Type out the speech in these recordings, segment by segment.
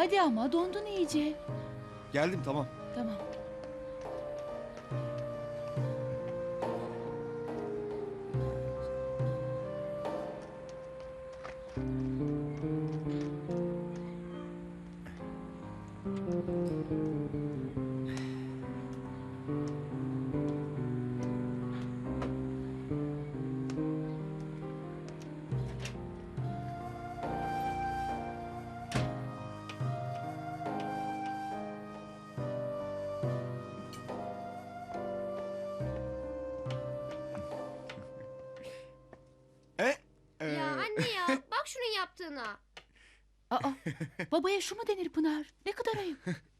Hadi ama dondun iyice. Geldim tamam. Tamam. Yaptığına. Aa, babaya şu mu denir Pınar? Ne kadar ayıp.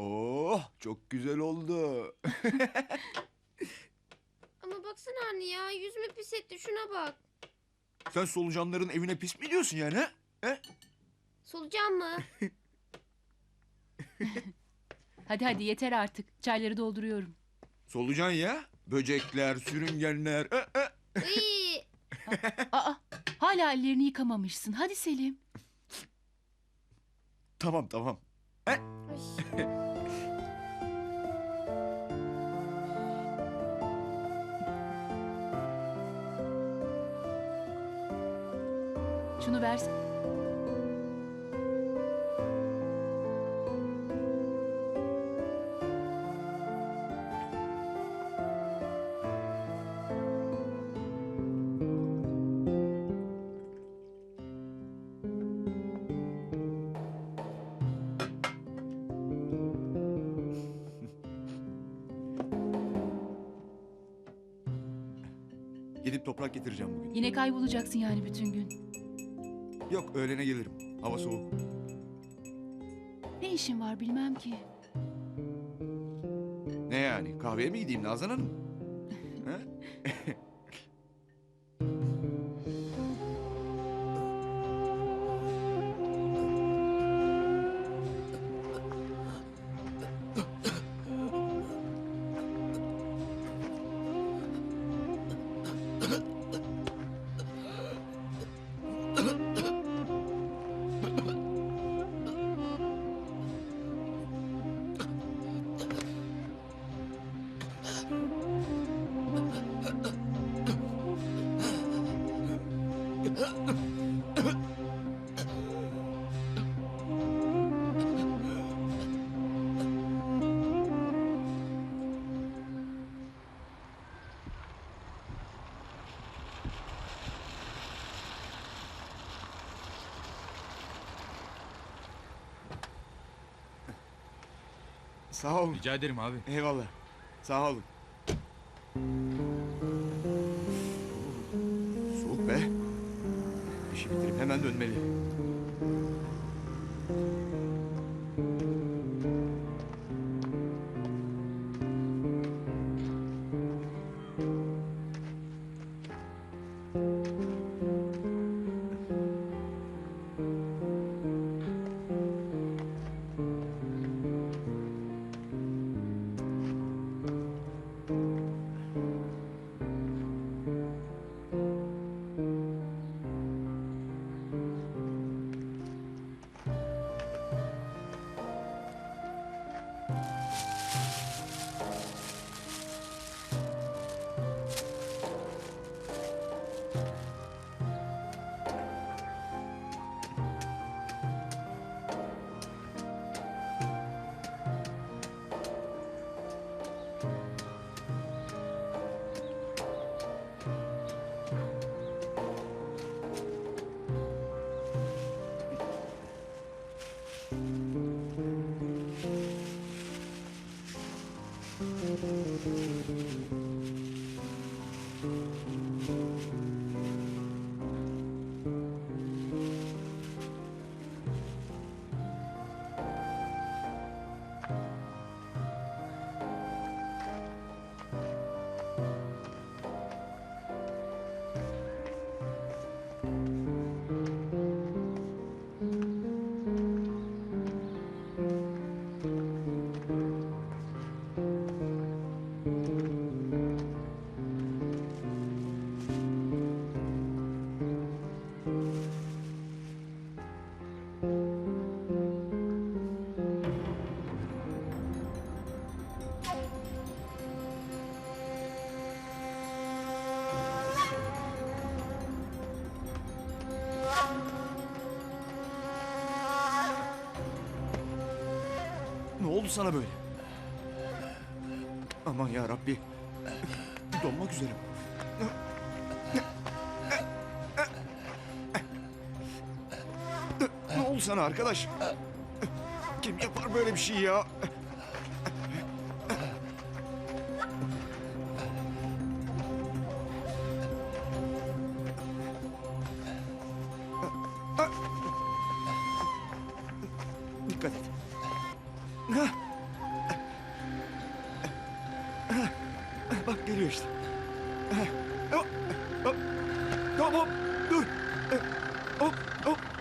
Oh çok güzel oldu. Ama baksana anne ya yüzümü pis etti şuna bak. Sen solucanların evine pis mi diyorsun yani? ha? He? Solucan mı? Hadi hadi yeter artık. Çayları dolduruyorum. Solucan ya. Böcekler, sürüngenler. E, e. Iy, Aa, hala ellerini yıkamamışsın. Hadi Selim. Tamam tamam. ay. Şunu versin. Gidip toprak getireceğim bugün. Yine kaybolacaksın yani bütün gün. Yok öğlene gelirim. Hava soğuk. Ne işin var bilmem ki. Ne yani? Kahveye mi gideyim Nazan Hanım? Sağ olun. Rica ederim abi. Eyvallah. Sağ olun. Oldu sana böyle? Aman ya Rabbi. Donmak üzere. Ne oldu sana arkadaş? Kim yapar böyle bir şey ya? あああ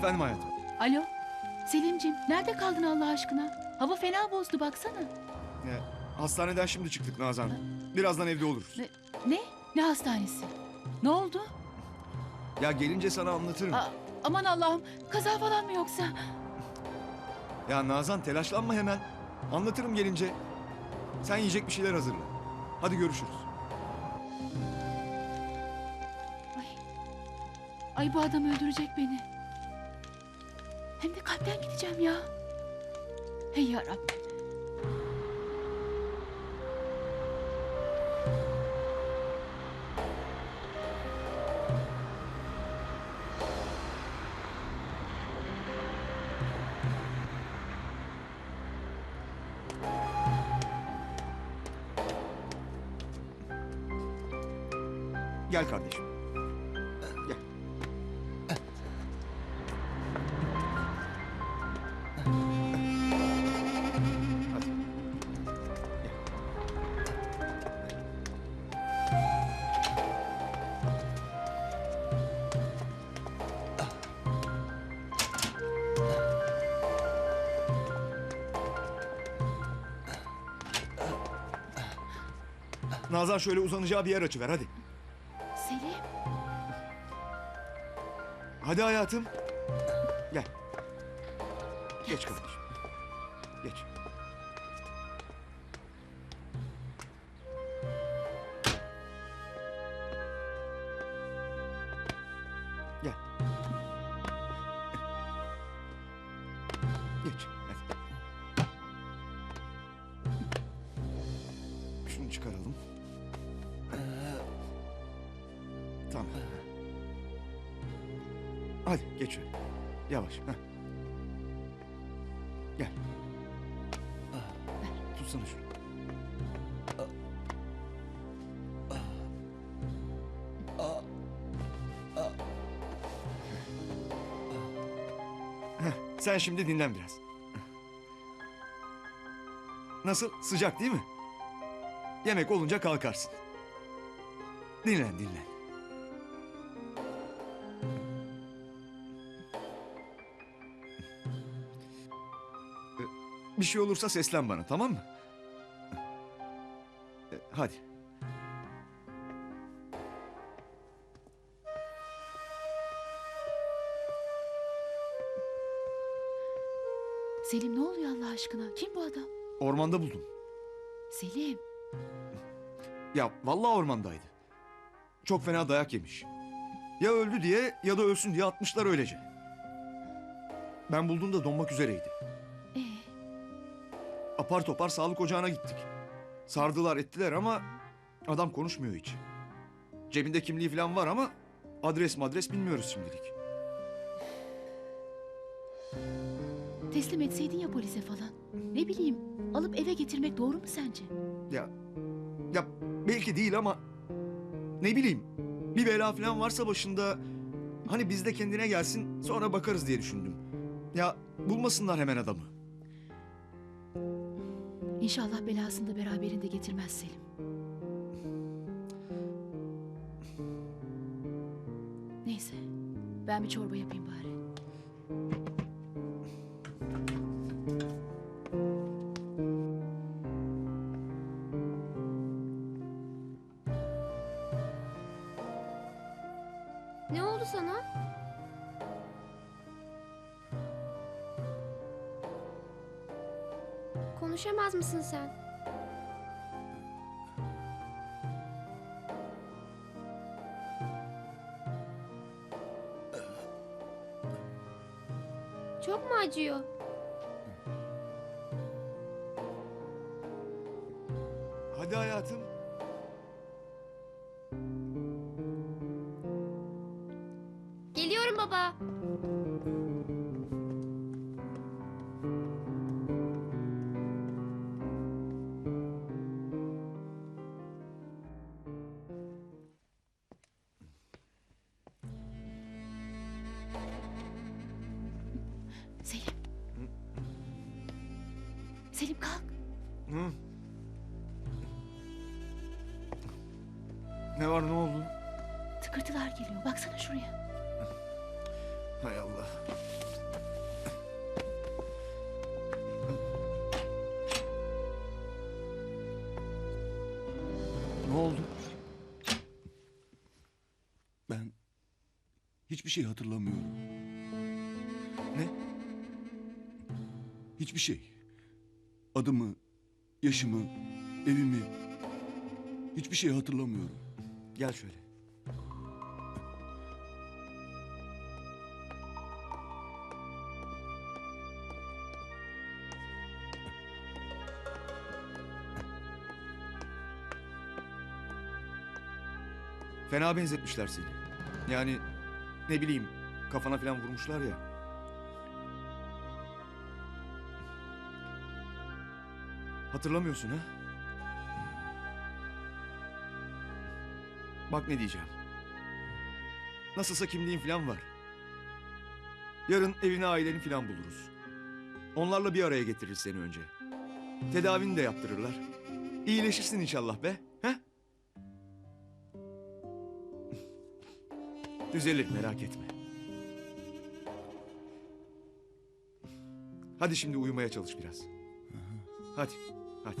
Efendim hayatım. Alo. Selimcim nerede kaldın Allah aşkına? Hava fena bozdu baksana. Ya, hastaneden şimdi çıktık Nazan. Birazdan evde oluruz. Ne? Ne, ne hastanesi? Ne oldu? Ya gelince sana anlatırım. Aa, aman Allah'ım kaza falan mı yoksa? Ya Nazan telaşlanma hemen. Anlatırım gelince. Sen yiyecek bir şeyler hazırla. Hadi görüşürüz. Ay, ay bu adam öldürecek beni. Hem de kalpten gideceğim ya. Hey yarabbim. Gel kardeşim. Nazan şöyle uzanacağı bir yer açıver hadi. Selim. Hadi hayatım. Gel. Geç kardeşim. Geç. Gel. Geç. Hadi. Şunu çıkaralım. Tamam. Hadi geç şöyle. Yavaş. Heh. Gel. Tutsana şunu. Heh, Sen şimdi dinlen biraz. Nasıl? Sıcak değil mi? Yemek olunca kalkarsın. Dinlen dinlen. Bir şey olursa seslen bana tamam mı? E, Hadi. Selim ne oluyor Allah aşkına? Kim bu adam? Ormanda buldum. Selim. Ya vallahi ormandaydı. Çok fena dayak yemiş. Ya öldü diye ya da ölsün diye atmışlar öylece. Ben bulduğumda donmak üzereydi. Ee, Apar topar sağlık ocağına gittik. Sardılar ettiler ama adam konuşmuyor hiç. Cebinde kimliği falan var ama adres madres bilmiyoruz şimdilik. teslim etseydin ya polise falan. Ne bileyim alıp eve getirmek doğru mu sence? Ya ya belki değil ama ne bileyim bir bela falan varsa başında hani bizde kendine gelsin sonra bakarız diye düşündüm. Ya bulmasınlar hemen adamı. İnşallah belasını da beraberinde getirmez Selim. Neyse, ben bir çorba yapayım bari. Konuşamaz mısın sen? Çok mu acıyor? Hadi hayatım. Geliyorum baba. Ne var ne oldu? Tıkırtılar geliyor. Baksana şuraya. Hay Allah. Ne oldu? Ben hiçbir şey hatırlamıyorum. Ne? Hiçbir şey. Adımı, yaşımı, evimi hiçbir şey hatırlamıyorum. Gel şöyle. Fena benzetmişler seni. Yani ne bileyim kafana falan vurmuşlar ya. Hatırlamıyorsun ha? Bak ne diyeceğim. Nasılsa kimliğin falan var. Yarın evini aileni falan buluruz. Onlarla bir araya getiririz seni önce. Tedavini de yaptırırlar. İyileşirsin inşallah be. He? Düzelir merak etme. Hadi şimdi uyumaya çalış biraz. Hadi, hadi.